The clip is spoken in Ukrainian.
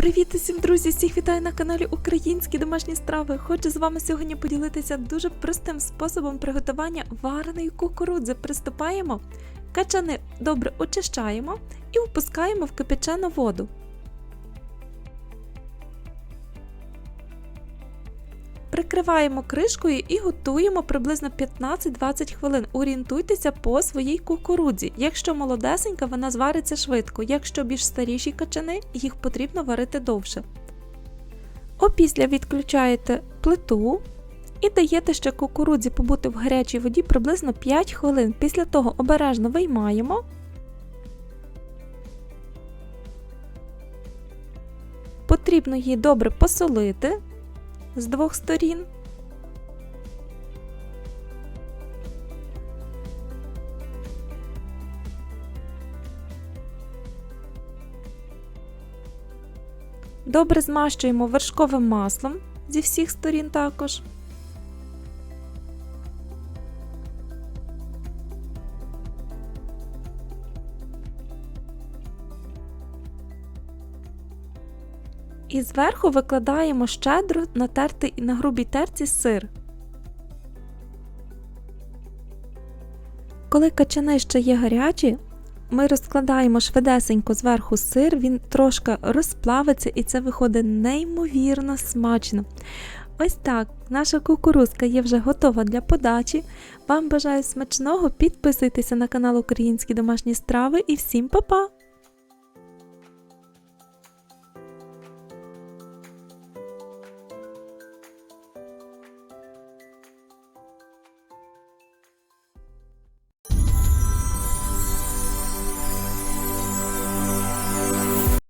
Привіт усім, друзі! Всіх вітаю на каналі Українські домашні страви. Хочу з вами сьогодні поділитися дуже простим способом приготування вареної кукурудзи. Приступаємо. Качани добре очищаємо і впускаємо в кипячену воду. Прикриваємо кришкою і готуємо приблизно 15-20 хвилин. Орієнтуйтеся по своїй кукурудзі. Якщо молодесенька, вона звариться швидко. Якщо більш старіші качани, їх потрібно варити довше. Опісля відключаєте плиту і даєте ще кукурудзі побути в гарячій воді приблизно 5 хвилин. Після того обережно виймаємо. Потрібно її добре посолити з двох сторін. Добре змащуємо вершковим маслом зі всіх сторін також. І зверху викладаємо щедро натертий на грубій терці сир. Коли качани ще є гарячі, ми розкладаємо швидесенько зверху сир, він трошки розплавиться і це виходить неймовірно смачно. Ось так, наша кукурузка є вже готова для подачі. Вам бажаю смачного, підписуйтеся на канал Українські домашні страви і всім па-па!